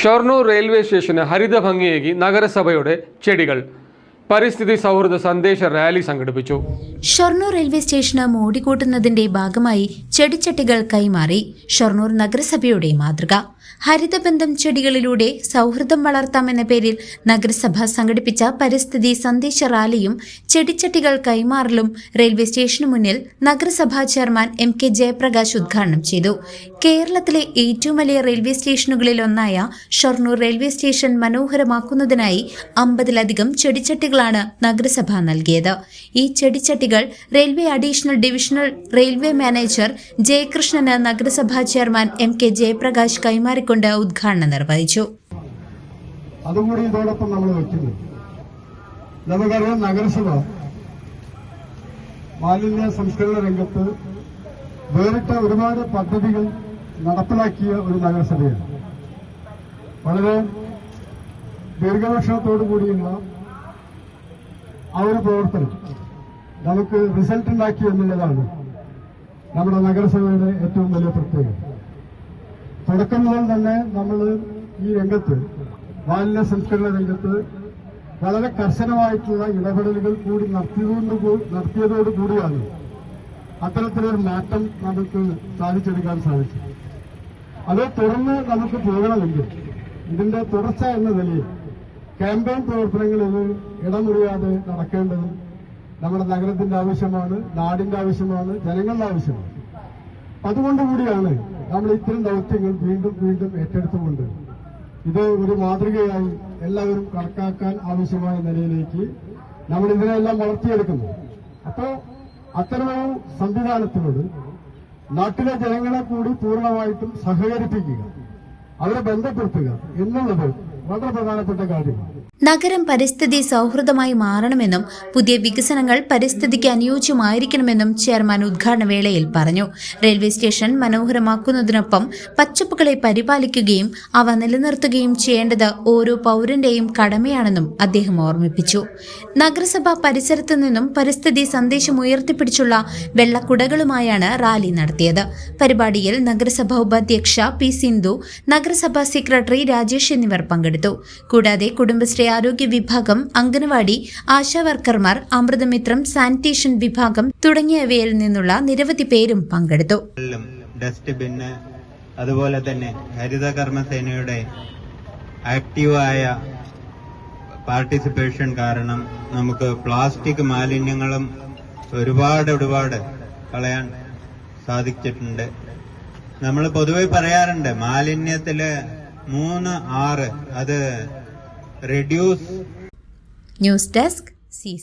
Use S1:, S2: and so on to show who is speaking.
S1: Shoranur railway സ്റ്റേഷന് ഹരിത ഭംഗിയേകി നഗരസഭയുടെ ചെടികൾ പരിസ്ഥിതി സൗഹൃദ സന്ദേശ റാലി സംഘടിപ്പിച്ചു.
S2: ഷൊർണൂർ റെയിൽവേ സ്റ്റേഷന് മോടികൂട്ടുന്നതിന്റെ ഭാഗമായി ചെടിച്ചട്ടികൾ കൈമാറി ഷൊർണൂർ നഗരസഭയുടെ മാതൃക. ഹരിതബന്ധം ചെടികളിലൂടെ സൗഹൃദം വളർത്താമെന്ന പേരിൽ നഗരസഭ സംഘടിപ്പിച്ച പരിസ്ഥിതി സന്ദേശ റാലിയും ചെടിച്ചട്ടികൾ കൈമാറലും റെയിൽവേ സ്റ്റേഷനു മുന്നിൽ നഗരസഭാ ചെയർമാൻ എം കെ ജയപ്രകാശ് ഉദ്ഘാടനം ചെയ്തു. കേരളത്തിലെ ഏറ്റവും വലിയ റെയിൽവേ സ്റ്റേഷനുകളിൽ ഒന്നായ ഷൊർണൂർ റെയിൽവേ സ്റ്റേഷൻ മനോഹരമാക്കുന്നതിനായി അമ്പതിലധികം ചെടിച്ചട്ടികളാണ് നഗരസഭ നൽകിയത്. ഈ ചെടിച്ചട്ടികൾ railway additional divisional railway manager Jayakrishnan നഗരസഭാ ചെയർമാൻ എം കെ ജയപ്രകാശ് കൈമാറിക്കൊണ്ട് ഉദ്ഘാടനം നിർവഹിച്ചു.
S3: അതുകൂടി ഇതോടൊപ്പം നമ്മൾ വെക്കുന്നു. നമുക്കറിയാം നഗരസഭ മാലിന്യ സംസ്കരണ രംഗത്ത് വേറിട്ട ഒരുപാട് പദ്ധതികൾ നടപ്പിലാക്കിയ ഒരു നഗരസഭയാണ്. വളരെ ദീർഘവീക്ഷണത്തോടു കൂടിയുള്ള ആ ഒരു പ്രവർത്തനം നമുക്ക് റിസൾട്ട് ഉണ്ടാക്കി എന്നുള്ളതാണ് നമ്മുടെ നഗരസഭയുടെ ഏറ്റവും വലിയ പ്രത്യേകത. തുടക്കം മുതൽ തന്നെ നമ്മൾ ഈ രംഗത്ത് മാലിന്യ സംസ്കരണ രംഗത്ത് വളരെ കർശനമായിട്ടുള്ള ഇടപെടലുകൾ കൂടി നടത്തിയതുകൊണ്ട് നടത്തിയതോടുകൂടിയാണ് നടത്തിയതോട് കൂടിയാണ് അത്തരത്തിലൊരു മാറ്റം നമുക്ക് സാധിച്ചെടുക്കാൻ സാധിച്ചത്. അത് തുടർന്ന് നമുക്ക് പോകണമെങ്കിൽ ഇതിന്റെ തുടർച്ച എന്ന നിലയിൽ ക്യാമ്പയിൻ പ്രവർത്തനങ്ങളിൽ ഇടമുറിയാതെ നടക്കേണ്ടത് നമ്മുടെ നഗരത്തിന്റെ ആവശ്യമാണ് നാടിന്റെ ആവശ്യമാണ് ജനങ്ങളുടെ ആവശ്യമാണ്. അതുകൊണ്ട് കൂടിയാണ് നമ്മൾ ഇത്തരം ദൗത്യങ്ങൾ വീണ്ടും വീണ്ടും ഏറ്റെടുത്തുകൊണ്ട് ഇത് ഒരു മാതൃകയായി എല്ലാവരും കണക്കാക്കാൻ ആവശ്യമായ നിലയിലേക്ക് നമ്മൾ ഇതിനെല്ലാം വളർത്തിയെടുക്കുന്നു. അപ്പോ അത്തരമൊരു സംവിധാനത്തിനോട് നാട്ടിലെ ജനങ്ങളെ കൂടി പൂർണമായിട്ടും സഹകരിപ്പിക്കുക അവരെ ബന്ധപ്പെടുത്തുക എന്നുള്ളത് വളരെ പ്രധാനപ്പെട്ട കാര്യമാണ്.
S2: നഗരം പരിസ്ഥിതി സൗഹൃദമായി മാറണമെന്നും പുതിയ വികസനങ്ങൾ പരിസ്ഥിതിക്ക് അനുയോജ്യമായിരിക്കണമെന്നും ചെയർമാൻ ഉദ്ഘാടന വേളയിൽ പറഞ്ഞു. റെയിൽവേ സ്റ്റേഷൻ മനോഹരമാക്കുന്നതിനൊപ്പം പച്ചപ്പുകളെ പരിപാലിക്കുകയും അവ നിലനിർത്തുകയും ചെയ്യേണ്ടത് ഓരോ പൗരന്റെയും കടമയാണെന്നും അദ്ദേഹം ഓർമ്മിപ്പിച്ചു. നഗരസഭ പരിസരത്തു നിന്നും പരിസ്ഥിതി സന്ദേശം ഉയർത്തിപ്പിടിച്ചുള്ള വെള്ളക്കുടകളുമായാണ് റാലി നടത്തിയത്. പരിപാടിയിൽ നഗരസഭാ ഉപാധ്യക്ഷ പി സിന്ധു നഗരസഭാ സെക്രട്ടറി രാജേഷ് എന്നിവർ പങ്കെടുത്തു. കൂടാതെ കുടുംബശ്രീ ആരോഗ്യ വിഭാഗം അംഗനവാടി ആശാവർക്കർമാർ അമൃതമിത്രം സാനിറ്റേഷൻ വിഭാഗം തുടങ്ങിയവയിൽ നിന്നുള്ള നിരവധി പേരും പങ്കെടുത്തു.
S4: ഡസ്റ്റ്ബിന് അതുപോലെ തന്നെ ഹരിത കർമ്മസേനയുടെ ആക്റ്റീവായ പാർട്ടിസിപ്പേഷൻ കാരണം നമുക്ക് പ്ലാസ്റ്റിക് മാലിന്യങ്ങളും ഒരുപാട് ഒരുപാട് കളയാൻ സാധിച്ചിട്ടുണ്ട്. നമ്മൾ പൊതുവെ പറയാറുണ്ട് മാലിന്യത്തിൽ മൂന്ന് ആറ് അത് റെഡ്യൂസ്
S2: ന്യൂസ് ഡെസ്ക് സി